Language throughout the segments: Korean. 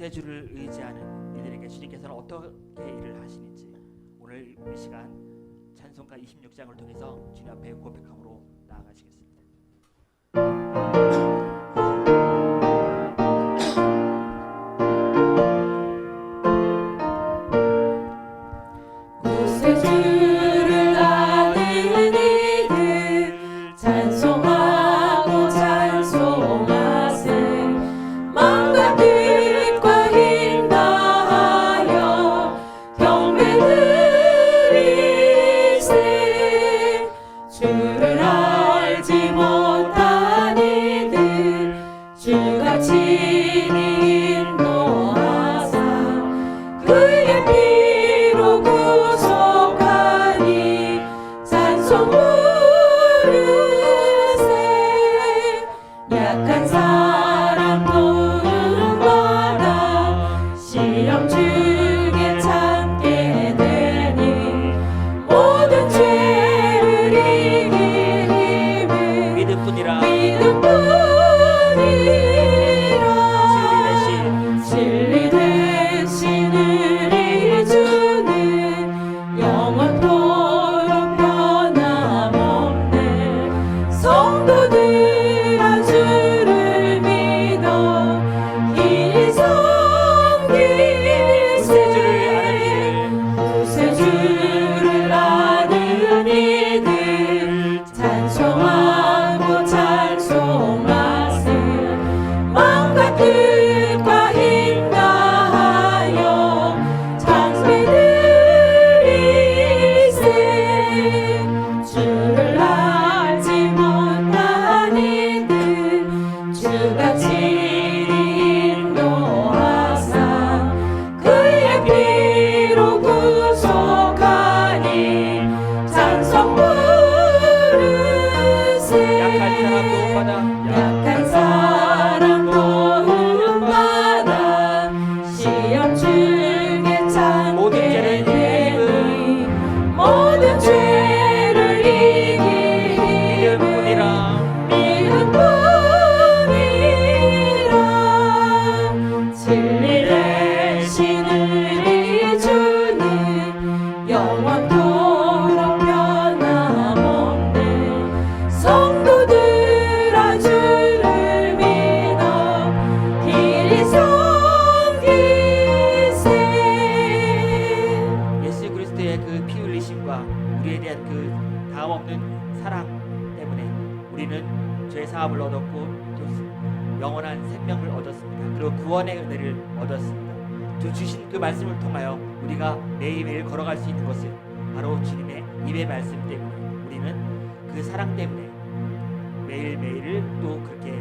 구세주를 의지하는 이들에게 주님께서는 어떻게 일을 하시는지 오늘 이 시간 찬송가 26장을 통해서 주님 앞에 고백함으로 나아가시겠습니다. 약한 섬기세 예수 그리스도의 그 피 흘리심과 우리에 대한 그 다음 없는 사랑 때문에 우리는 죄 사함을 얻었고 또 영원한 생명을 얻었습니다. 그리고 구원의 은혜를 얻었습니다. 주 주신 그 말씀을 통하여 우리가 매일매일 걸어갈 수 있는 것은 바로 주님의 입의 말씀 때문에 우리는 그 사랑 때문에 매일매일을 또 그렇게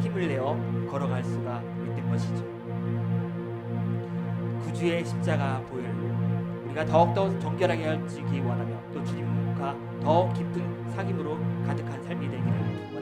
힘을 내어 걸어갈 수가 있는 것이죠. 구주의 십자가 보혈 우리가 더욱더 정결하게 하시기 원하며 또 주님과 더 깊은 사귐으로 가득한 삶이 되기를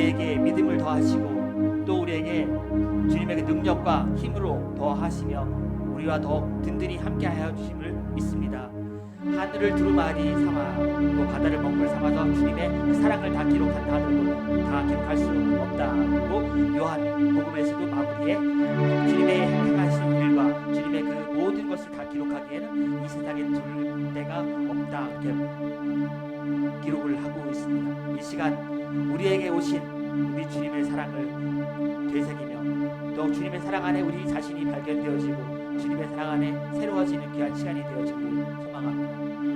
우리에게 믿음을 더하시고 또 우리에게 주님의 그 능력과 힘으로 더하시며 우리와 더욱 든든히 함께하여 주심을 믿습니다. 하늘을 두루마리 삼아 또 바다를 먹물 삼아서 주님의 그 사랑을 다 기록한다 하더라도 다 기록할 수 없다고 요한 복음에서도 마무리에 주님의 행하신 일과 주님의 그 모든 것을 다 기록하기에는 이 세상에 둘 데가 없다 이렇게 기록을 하고 있습니다. 이 시간 우리에게 오신 우리 주님의 사랑을 되새기며 또 주님의 사랑 안에 우리 자신이 발견되어지고 주님의 사랑 안에 새로워지는 귀한 시간이 되어지길 소망합니다.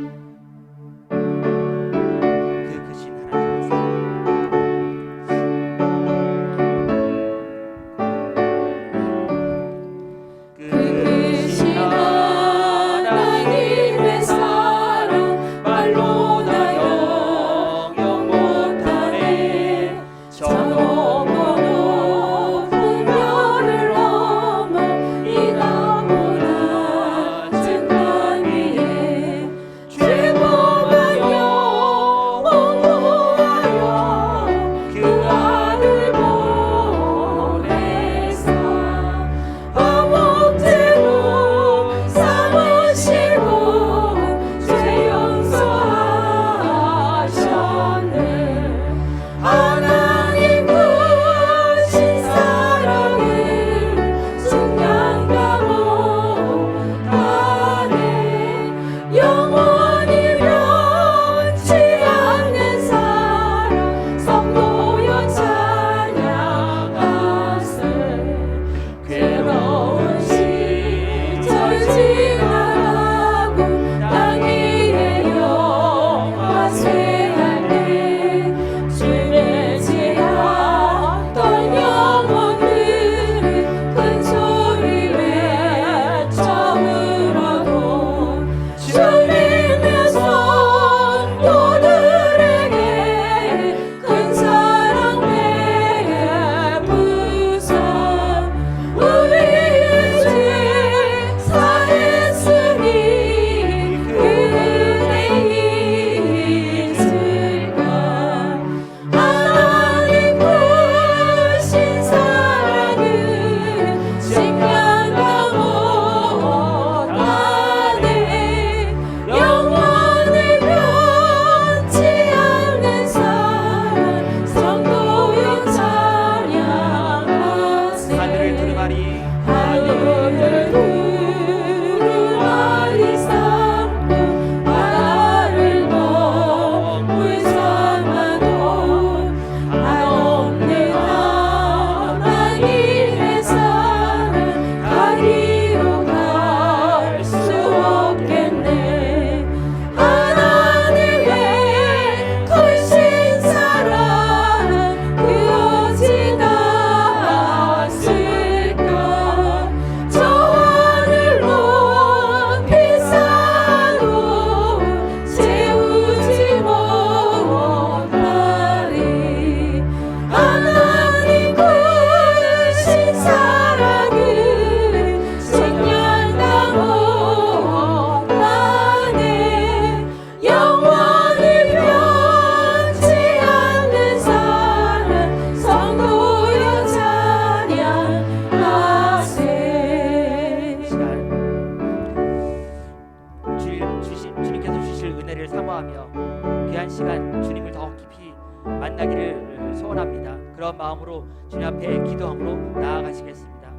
마음으로 주님 앞에 기도함으로 나아가시겠습니다.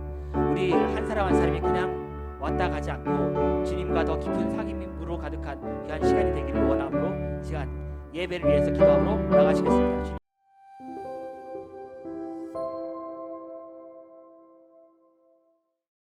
우리 한 사람 한 사람이 그냥 왔다 가지 않고 주님과 더 깊은 사귐으로 가득한 귀한 시간이 되기를 원함으로 시간 예배를 위해서 기도함으로